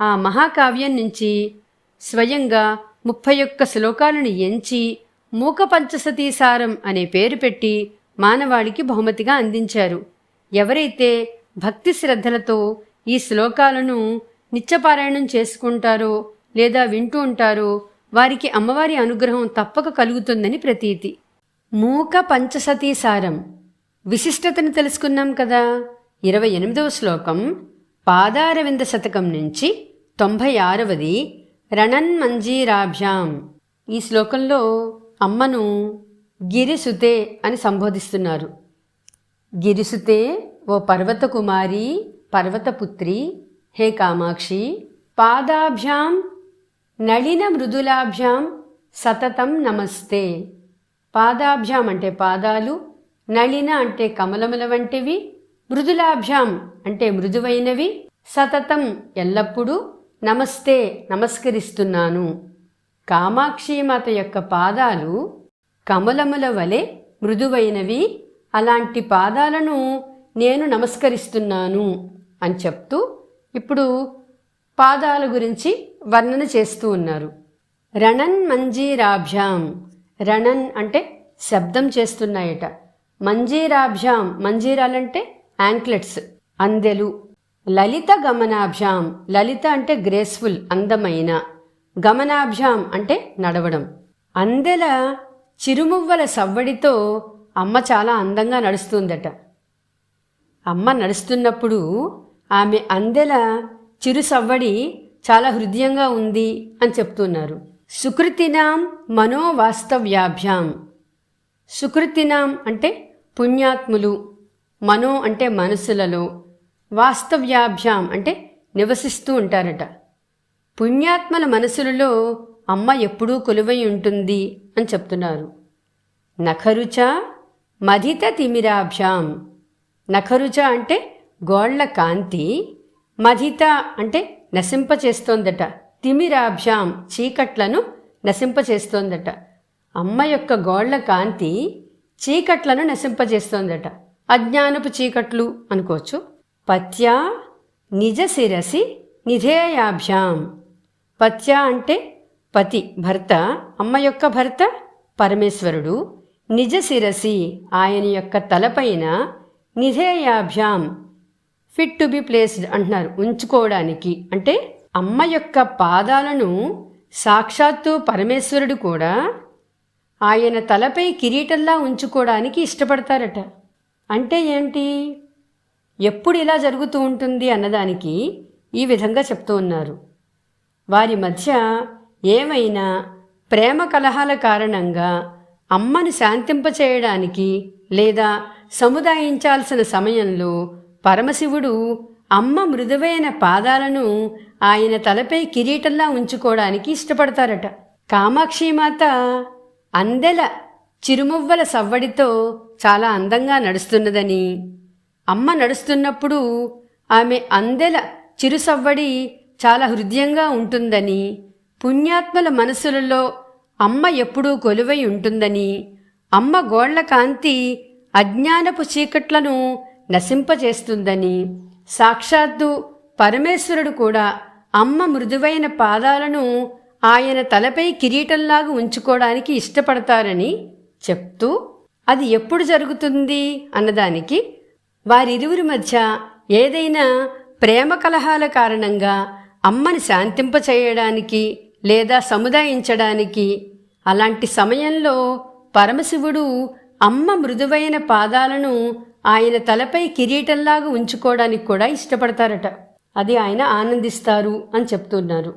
ఆ మహాకావ్యం నుంచి స్వయంగా ముప్పై ఒక్క శ్లోకాలను ఎంచి మూక పంచసతీసారం అనే పేరు పెట్టి మానవాళికి బహుమతిగా అందించారు. ఎవరైతే భక్తి శ్రద్ధలతో ఈ శ్లోకాలను నిత్యపారాయణం చేసుకుంటారో లేదా వింటూ ఉంటారో వారికి అమ్మవారి అనుగ్రహం తప్పక కలుగుతుందని ప్రతీతి. మూక పంచసతీసారం విశిష్టతను తెలుసుకున్నాం కదా. ఇరవై ఎనిమిదవ శ్లోకం. పాదారవింద శతకం నుంచి తొంభై ఆరవది రణన్మంజీరాభ్యాం. ఈ శ్లోకంలో అమ్మను గిరిసుతే అని సంబోధిస్తున్నారు. గిరిసుతే ఓ పర్వతకుమారి పర్వతపుత్రి హే కామాక్షి పాదాభ్యాం నళిన మృదులాభ్యాం సతతం నమస్తే. పాదాభ్యాం అంటే పాదాలు నళిన అంటే కమలముల వంటివి మృదులాభ్యాం అంటే మృదువైనవి సతతం ఎల్లప్పుడూ నమస్తే నమస్కరిస్తున్నాను. కామాక్షిమాత యొక్క పాదాలు కమలముల వలె మృదువైనవి. అలాంటి పాదాలను నేను నమస్కరిస్తున్నాను అని చెప్తూ ఇప్పుడు పాదాల గురించి వర్ణన చేస్తూ ఉన్నారు. రణన్ మంజీరాభ్యాం. రణన్ అంటే శబ్దం చేస్తున్నాయట. మంజీరాభ్యాం మంజీరాలంటే యాంక్లెట్స్ అందెలు. లలిత గమనాభ్యాం. లలిత అంటే గ్రేస్ఫుల్ అందమైన. గమనాభ్యాం అంటే నడవడం. అందెల చిరుమువ్వల సవ్వడితో అమ్మ చాలా అందంగా నడుస్తుందట. అమ్మ నడుస్తున్నప్పుడు ఆమె అందెల చిరు సవ్వడి చాలా హృదయంగా ఉంది అని చెప్తున్నారు. సుకృతినాం మనోవాస్తవ్యాభ్యాం. సుకృతినాం అంటే పుణ్యాత్ములు. మనో అంటే మనసులలో. వాస్తవ్యాభ్యాం అంటే నివసిస్తూ ఉంటారట. పుణ్యాత్మల మనసులలో అమ్మ ఎప్పుడూ కొలువై ఉంటుంది అని చెప్తున్నారు. నఖరుచ మధిత తిమిరాభ్యాం. నఖరుచ అంటే గోళ్ళ కాంతి మధిత అంటే నశింపచేస్తోందట. తిమిరాభ్యాం చీకట్లను నశింపచేస్తోందట. అమ్మ యొక్క గోళ్ళ కాంతి చీకట్లను నశింపజేస్తోందట అజ్ఞానపు చీకట్లు అనుకోవచ్చు. పత్య నిజ శిరసి నిధేయాభ్యాం. పత్య అంటే పతి భర్త అమ్మ యొక్క భర్త పరమేశ్వరుడు. నిజ శిరసి ఆయన యొక్క తలపైన నిధేయాభ్యాం. ఫిట్ టు బి ప్లేస్డ్ అంటున్నారు. ఉంచుకోవడానికి. అంటే అమ్మ యొక్క పాదాలను సాక్షాత్తు పరమేశ్వరుడు కూడా ఆయన తలపై కిరీటంలా ఉంచుకోవడానికి ఇష్టపడతారట. అంటే ఏంటి? ఎప్పుడు ఇలా జరుగుతూ ఉంటుంది అన్నదానికి ఈ విధంగా చెప్తూ ఉన్నారు. వారి మధ్య ఏమైనా ప్రేమ కలహాల కారణంగా అమ్మను శాంతింపచేయడానికి లేదా సముదాయించాల్సిన సమయంలో పరమశివుడు అమ్మ మృదువైన పాదాలను ఆయన తలపై కిరీటంలా ఉంచుకోవడానికి ఇష్టపడతారట. కామాక్షిమాత అందెల చిరుమువ్వల సవ్వడితో చాలా అందంగా నడుస్తున్నదని అమ్మ నడుస్తున్నప్పుడు ఆమె అందెల చిరుసవ్వడి చాలా హృదయంగా ఉంటుందని పుణ్యాత్మల మనసులలో అమ్మ ఎప్పుడూ కొలువై ఉంటుందని అమ్మ గోళ్ళ కాంతి అజ్ఞానపు చీకట్లను నశింపజేస్తుందని సాక్షాత్తు పరమేశ్వరుడు కూడా అమ్మ మృదువైన పాదాలను ఆయన తలపై కిరీటంలాగా ఉంచుకోవడానికి ఇష్టపడతారని చెప్తూ అది ఎప్పుడు జరుగుతుంది అన్నదానికి వారిరువురి మధ్య ఏదైనా ప్రేమ కలహాల కారణంగా అమ్మని శాంతింపచేయడానికి లేదా సముదాయించడానికి అలాంటి సమయంలో పరమశివుడు అమ్మ మృదువైన పాదాలను ఆయన తలపై కిరీటంలాగా ఉంచుకోవడానికి కూడా ఇష్టపడతారట. అది ఆయన ఆనందిస్తారు అని చెప్తున్నారు.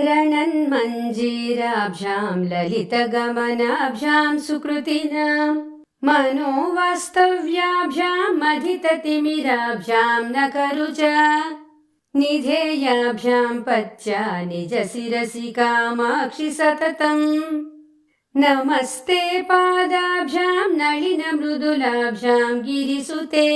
రణన్మంజీరాభ్యాం లలితగమనాభ్యాం సుకృతినాం మనోవాస్తవ్యాభ్యాం మధితతిమిరాభ్యాం నకరుచ నిధేయాభ్యాం పచ్చా నిజ శిరసి కామాక్షి సతతం నమస్తే పాదాభ్యాం నళిన మృదులాభ్యాం గిరిసుతే